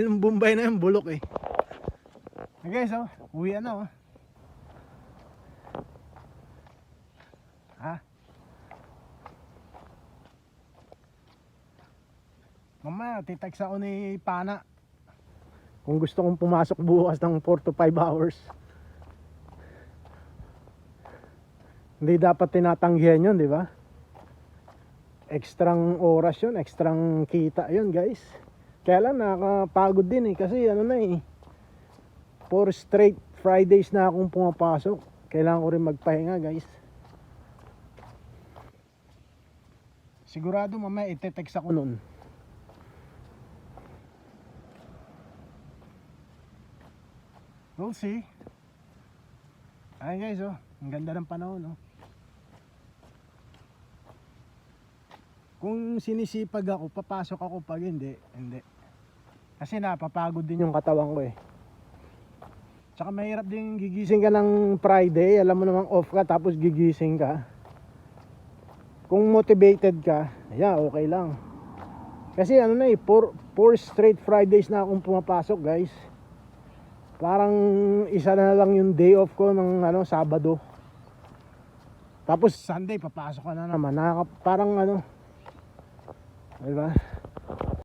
Yung Bombay na yung bulok eh. Okay, so, uwi na oh. Ha? Mamaya, titext ako ni Pana. Kung gusto kong pumasok bukas ng 4 to 5 hours. Hindi dapat tinatanggihan yun, di ba? Ekstrang oras yun, ekstrang kita yun, guys. Kaya lang nakakapagod din eh, kasi ano na eh. Four straight Fridays na akong pumapasok. Kailangan ko rin magpahinga, guys. Sigurado mamaya ite-text ako nun. We'll see. Ayun guys, oh. Ang ganda ng panahon, oh. Kung sinisipag ako, papasok ako pag hindi, hindi. Kasi napapagod din yung katawan ko eh. Tsaka mahirap din gigising ka ng Friday, alam mo namang off ka tapos gigising ka. Kung motivated ka, yeah, okay lang. Kasi ano na eh, four, four straight Fridays na akong pumapasok guys. Parang isa na lang yung day off ko ng ano, Sabado. Tapos Sunday papasok ka na naman. Nakaka, parang ano, di ba?